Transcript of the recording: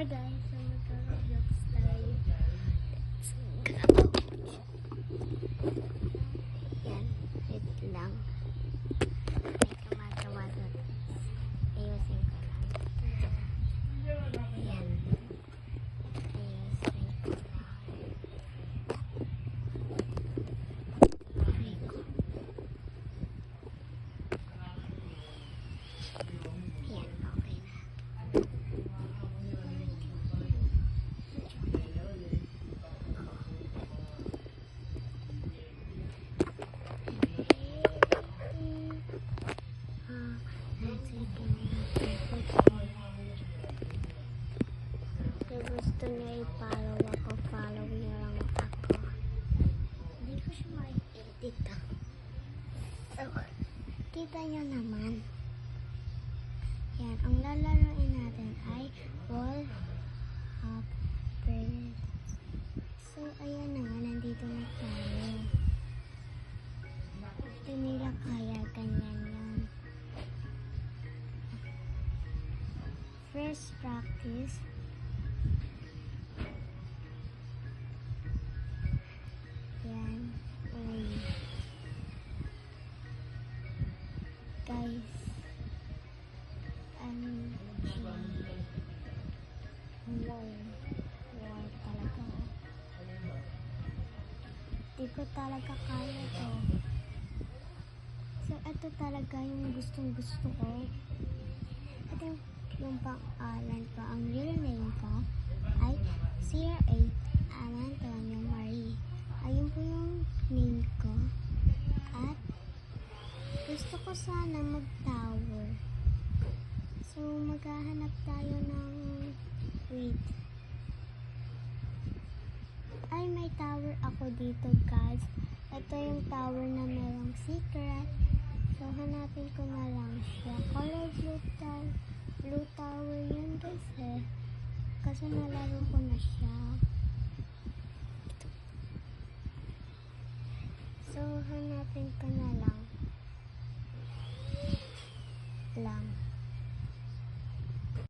Hi guys, so magka-roblox tayo. Let's go. Yan, wait lang. May gumagawa doon. Ayusin ko lang. Yan. Ayusin ko lang. Okay ko. Yan, okay na. Ah, sige. Kung gusto niya i-follow ako, follow niya lang ako. Hindi ko siya ma-edit ah. Kita niyo naman. Yan, ang lalaroin natin ay wall hop bird. So, ayan na nandito na First practice. Yan. Uy. Guys. Ano? Wow. Wow talaga. Di ko talaga kaya to. So, ito talaga yung gustong gusto ko. Yung, pang-alan ko. Ang real name ko ay Sierra 8 Alan Antonio Marie. Ayun po yung name ko. At gusto ko sana mag-tower. So, maghahanap tayo ng... Wait. Ay, may tower ako dito, guys. Ito yung tower na merong secret. So, hanapin ko na lang siya. Color blue tower. Blue tower yun, guys. Kasi nalaro ko na siya. So, hanapin ko na. Lang.